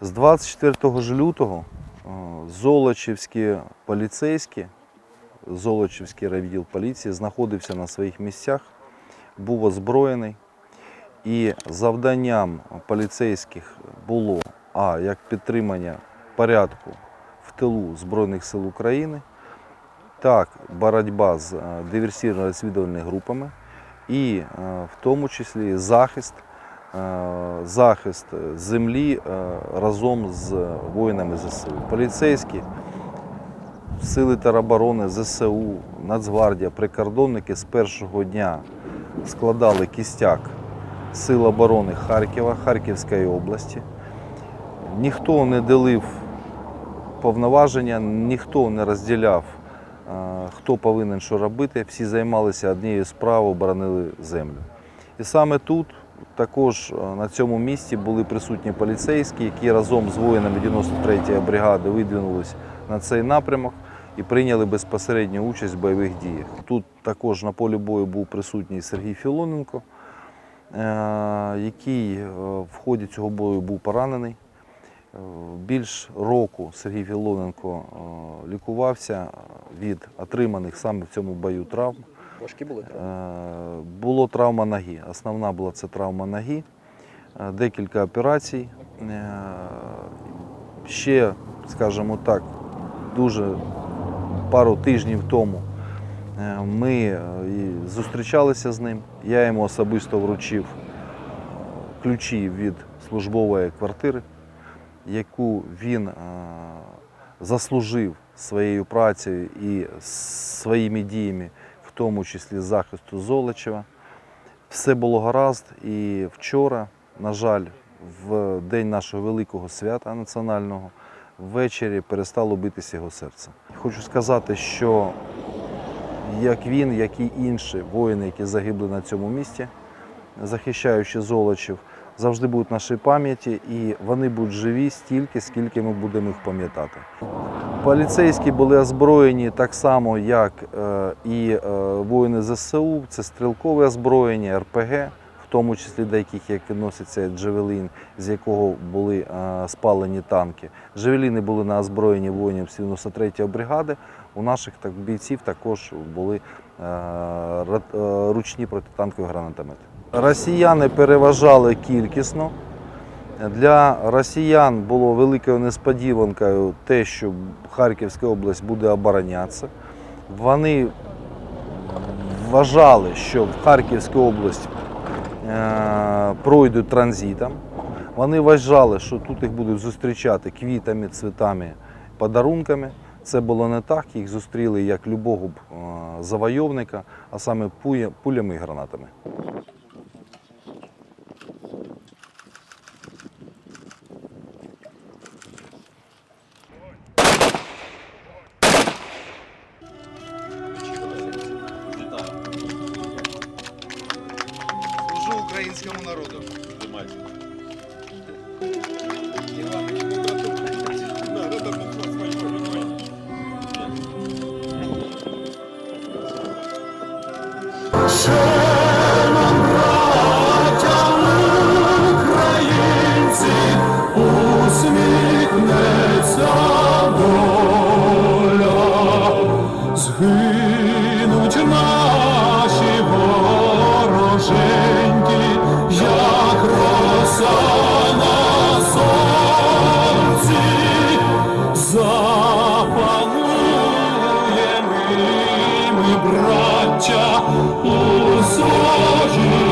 З 24 ж лютого е, Золочівські поліцейські, Золочівський райвідділ поліції знаходився на своїх місцях, був озброєний. І завданням поліцейських було а як підтримання порядку в тилу Збройних сил України, так боротьба з е, диверсійно-розвідувальними групами і е, в тому числі захист, захист землі е, разом з воїнами ЗСУ. Поліцейські, сили тероборони, ЗСУ, Нацгвардія, прикордонники з першого дня складали кістяк Сил оборони Харкова, Харківської області. Ніхто не ділив повноваження, ніхто не розділяв, е, хто повинен що робити. Всі займалися однією справою, боронили землю. І саме тут також е, на цьому місці були присутні поліцейські, які разом з воїнами 93-ї бригади видвинулись на цей напрямок і прийняли безпосередню участь в бойових діях. Тут також на полі бою був присутній Сергій Філоненко, е, який е, в ході цього бою був поранений. Більш року Сергій Філоненко лікувався від отриманих саме в цьому бою травм. Важкі були травми? Е, Було травма ноги. Основна була це травма ноги, Е, декілька операцій. Е, Ще, скажімо так, дуже пару тижнів тому ми зустрічалися з ним. Я йому особисто вручив ключі від службової квартири, яку він заслужив своєю працею і своїми діями, тому числі захисту Золочева. Все було гаразд, і вчора, на жаль, в день нашого великого свята національного, ввечері перестало битися його серце. Хочу сказати, що як він, як і інші воїни, які загибли на цьому місці, захищаючи Золочів, завжди будуть в нашій пам'яті, і вони будуть живі стільки, скільки ми будемо їх пам'ятати. Поліцейські були озброєні так само, як е, і е, воїни ЗСУ. Це стрілкове озброєння, РПГ, в тому числі деяких, як відноситься Джевелін, з якого були е, спалені танки. Джевеліни були на озброєнні воїнів 93-ї бригади. У наших так, бійців також були ручні протитанкові гранатомети. Росіяни переважали кількісно. Для росіян було великою несподіванкою те, що Харківська область буде оборонятися. Вони вважали, що в Харківську область е, пройдуть транзитом. Вони вважали, що тут їх будуть зустрічати квітами, цвітами, подарунками. Це було не так. Їх зустріли як любого е, завойовника, а саме пулями і гранатами. Українці усміхнеться браття у своїй.